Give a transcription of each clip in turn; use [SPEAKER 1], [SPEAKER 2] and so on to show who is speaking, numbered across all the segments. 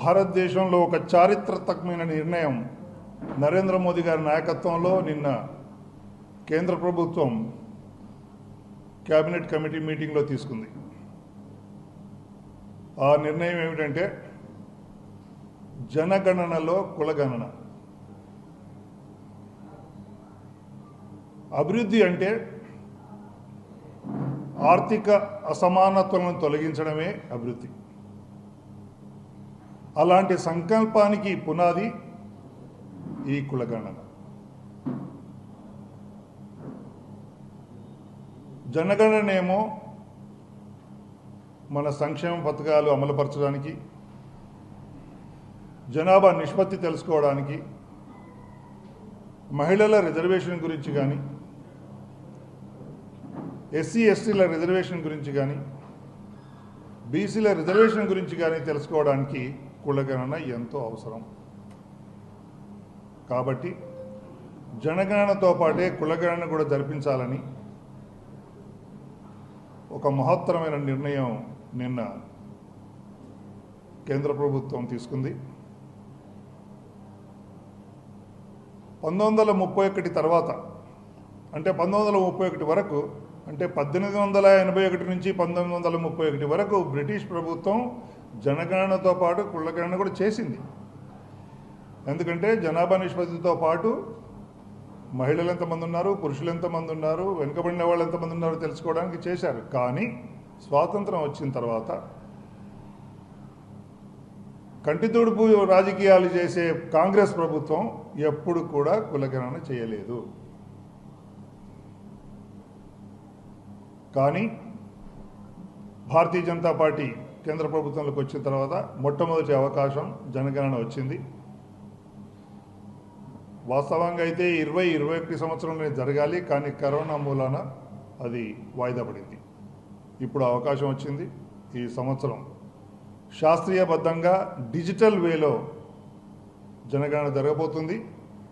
[SPEAKER 1] భారతదేశంలో ఒక చారిత్రాత్మకమైన నిర్ణయం నరేంద్ర మోదీ గారి నాయకత్వంలో నిన్న కేంద్ర ప్రభుత్వం కేబినెట్ కమిటీ మీటింగ్లో తీసుకుంది. ఆ నిర్ణయం ఏమిటంటే జనగణనలో కులగణన. అభివృద్ధి అంటే ఆర్థిక అసమానతలను తొలగించడమే అభివృద్ధి. అలాంటి సంకల్పానికి పునాది ఈ కులగణన. జనగణనేమో మన సంక్షేమ పథకాలు అమలుపరచడానికి జనాభా నిష్పత్తి తెలుసుకోవడానికి మహిళల రిజర్వేషన్ గురించి కానీ ఎస్సీ ఎస్టీల రిజర్వేషన్ గురించి కానీ బీసీల రిజర్వేషన్ గురించి కానీ తెలుసుకోవడానికి కులగణన ఎంతో అవసరం. కాబట్టి జనగణనతో పాటే కులగణన కూడా జరిపించాలని ఒక మహత్తరమైన నిర్ణయం నిన్న కేంద్ర ప్రభుత్వం తీసుకుంది. పంతొమ్మిది వందల ముప్పై ఒకటి తర్వాత అంటే పంతొమ్మిది వందల ముప్పై ఒకటి వరకు అంటే పద్దెనిమిది వందల ఎనభై ఒకటి నుంచి పంతొమ్మిది వందల ముప్పై ఒకటి వరకు బ్రిటిష్ ప్రభుత్వం జనగణనతో పాటు కుళ్ళగణన కూడా చేసింది. ఎందుకంటే జనాభా నిష్పత్తితో పాటు మహిళలు ఎంతమంది ఉన్నారు పురుషులు ఎంతమంది ఉన్నారు వెనుకబడిన వాళ్ళు ఎంతమంది ఉన్నారో తెలుసుకోవడానికి చేశారు. కానీ స్వాతంత్రం వచ్చిన తర్వాత కంటితుడుపు రాజకీయాలు చేసే కాంగ్రెస్ ప్రభుత్వం ఎప్పుడు కూడా కులగణన చేయలేదు. కానీ భారతీయ జనతా పార్టీ కేంద్ర ప్రభుత్వంలోకి వచ్చిన తర్వాత మొట్టమొదటి అవకాశం జనగణన వచ్చింది. వాస్తవంగా అయితే ఇరవై ఇరవై ఒకటి సంవత్సరంలో జరగాలి కానీ కరోనా మూలాన అది వాయిదా పడింది. ఇప్పుడు అవకాశం వచ్చింది ఈ సంవత్సరం. శాస్త్రీయబద్ధంగా డిజిటల్ వేలో జనగణన జరగబోతుంది.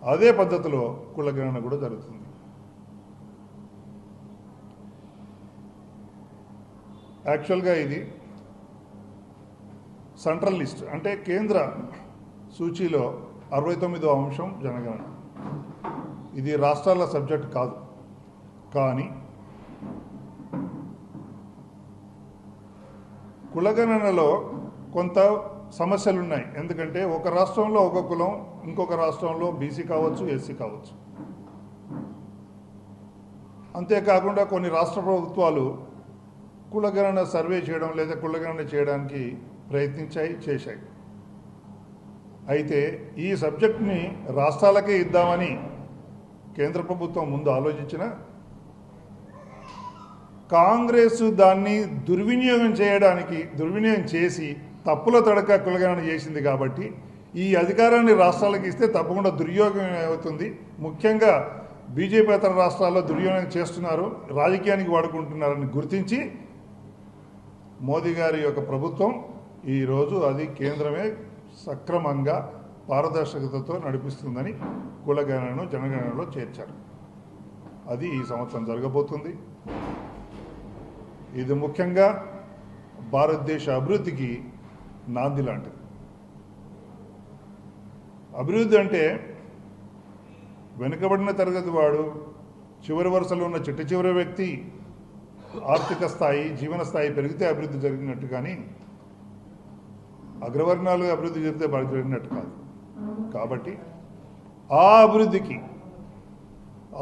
[SPEAKER 1] అదే పద్ధతిలో కులగణన కూడా జరుగుతుంది. యాక్చువల్గా ఇది సెంట్రల్ లిస్ట్ అంటే కేంద్ర సూచీలో అరవై తొమ్మిదో అంశం జనగణన. ఇది రాష్ట్రాల సబ్జెక్ట్ కాదు. కానీ కులగణనలో కొంత సమస్యలు ఉన్నాయి ఎందుకంటే ఒక రాష్ట్రంలో ఒక కులం ఇంకొక రాష్ట్రంలో బీసీ కావచ్చు ఎస్సీ కావచ్చు. అంతేకాకుండా కొన్ని రాష్ట్ర ప్రభుత్వాలు కులగణన సర్వే చేయడం లేదా కులగణన చేయడానికి ప్రయత్నించాయి చేశాయి. అయితే ఈ సబ్జెక్ట్ని రాష్ట్రాలకే ఇద్దామని కేంద్ర ప్రభుత్వం ముందు ఆలోచించిన కాంగ్రెస్ దాన్ని దుర్వినియోగం చేయడానికి దుర్వినియోగం చేసి తప్పుల తడక కులగణన చేసింది కాబట్టి ఈ అధికారాన్ని రాష్ట్రాలకు ఇస్తే తప్పకుండా దుర్యోగం అవుతుంది. ముఖ్యంగా బీజేపీ ఇతర రాష్ట్రాల్లో దుర్యోగం చేస్తున్నారు రాజకీయానికి వాడుకుంటున్నారని గుర్తించి మోదీ గారి యొక్క ప్రభుత్వం ఈరోజు అది కేంద్రమే సక్రమంగా పారదర్శకతతో నడిపిస్తుందని కులగణను జనగణనలో చేర్చారు. అది ఈ సంవత్సరం జరగబోతుంది. ఇది ముఖ్యంగా భారతదేశ అభివృద్ధికి నాంది లాంటిది. అభివృద్ధి అంటే వెనుకబడిన తరగతి వాడు చివరి వరుసలో ఉన్న చిట్ట చివరి వ్యక్తి ఆర్థిక స్థాయి జీవన స్థాయి పెరిగితే అభివృద్ధి జరిగినట్టు కానీ అగ్రవర్ణాలు అభివృద్ధి జరిగితే బాగా జరిగినట్టు కాదు. కాబట్టి ఆ అభివృద్ధికి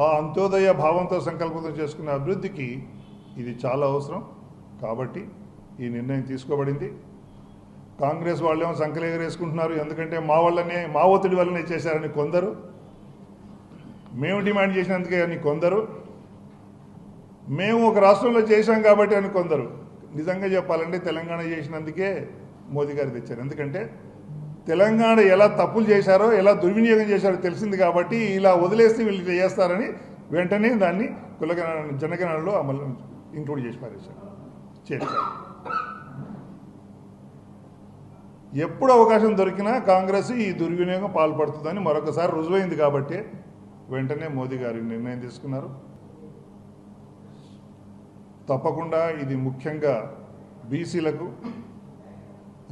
[SPEAKER 1] ఆ అంత్యోదయ భావంతో సంకల్పంతో చేసుకున్న అభివృద్ధికి ఇది చాలా అవసరం. కాబట్టి ఈ నిర్ణయం తీసుకోబడింది. కాంగ్రెస్ వాళ్ళేమో సంకలేగరేసుకుంటున్నారు ఎందుకంటే మా వల్లనే మా ఒత్తిడి వల్లనే చేశారని కొందరు. మేము డిమాండ్ చేసినందుకే అని కొందరు. మేము ఒక రాష్ట్రంలో చేశాం కాబట్టి అని కొందరు నిజంగా చెప్పాలంటే తెలంగాణ చేసినందుకే మోదీ గారు తెచ్చారు. ఎందుకంటే తెలంగాణ ఎలా తప్పులు చేశారో ఎలా దుర్వినియోగం చేశారో తెలిసింది కాబట్టి ఇలా వదిలేస్తే వీళ్ళు చేస్తారని వెంటనే దాన్ని కులగణ జనగణనలో అమలు ఇంక్లూడ్ చేసి పారేశారు. చేశారు. ఎప్పుడు అవకాశం దొరికినా కాంగ్రెస్ ఈ దుర్వినియోగం పాల్పడుతుందని మరొకసారి రుజువైంది కాబట్టి వెంటనే మోదీ గారు నిర్ణయం తీసుకున్నారు. తప్పకుండా ఇది ముఖ్యంగా బీసీలకు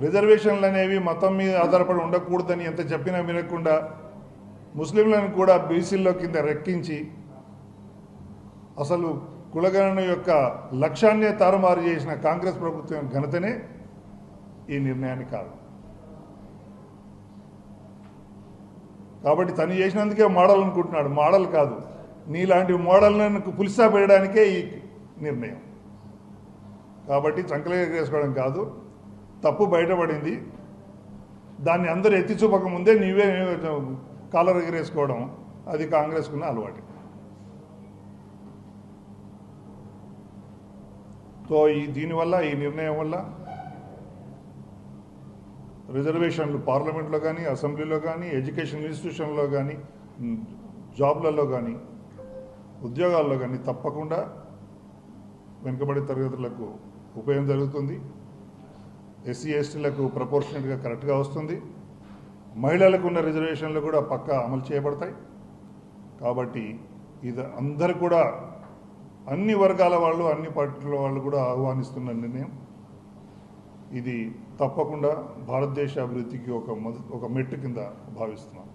[SPEAKER 1] రిజర్వేషన్లు అనేవి మతం మీద ఆధారపడి ఉండకూడదని ఎంత చెప్పినా వినకుండా ముస్లింలను కూడా బీసీల్లో కింద రెక్కించి అసలు కులగణన యొక్క లక్ష్యాన్నే తారుమారు చేసిన కాంగ్రెస్ ప్రభుత్వం ఘనతనే ఈ నిర్ణయానికి కారణం కాబట్టి తను చేసినందుకే మోడల్ అనుకుంటున్నాడు మోడల్ కాదు. నీలాంటి మోడల్ను పులిసా పెట్టడానికే ఈ నిర్ణయం. కాబట్టి చంకలు ఎగరేసుకోవడం కాదు. తప్పు బయటపడింది. దాన్ని అందరూ ఎత్తి చూపక ముందే నీవే కాలర్ ఎగరేసుకోవడం అది కాంగ్రెస్కున్న అలవాటు. సో ఈ దీనివల్ల ఈ నిర్ణయం వల్ల రిజర్వేషన్లు పార్లమెంట్లో కానీ అసెంబ్లీలో కానీ ఎడ్యుకేషన్ ఇన్స్టిట్యూషన్లో కానీ జాబ్లలో కానీ ఉద్యోగాల్లో కానీ తప్పకుండా వెనుకబడి తరగతులకు ఉపయోగం జరుగుతుంది. ఎస్సీ ఎస్టీలకు ప్రపోర్షనేట్గా కరెక్ట్గా వస్తుంది. మహిళలకు ఉన్న రిజర్వేషన్లు కూడా పక్కా అమలు చేయబడతాయి. కాబట్టి ఇది అందరు కూడా అన్ని వర్గాల వాళ్ళు అన్ని పార్టీల వాళ్ళు కూడా ఆహ్వానిస్తున్న నిర్ణయం. ఇది తప్పకుండా భారతదేశ అభివృద్ధికి ఒక ఒక మెట్టు కింద భావిస్తున్నాం.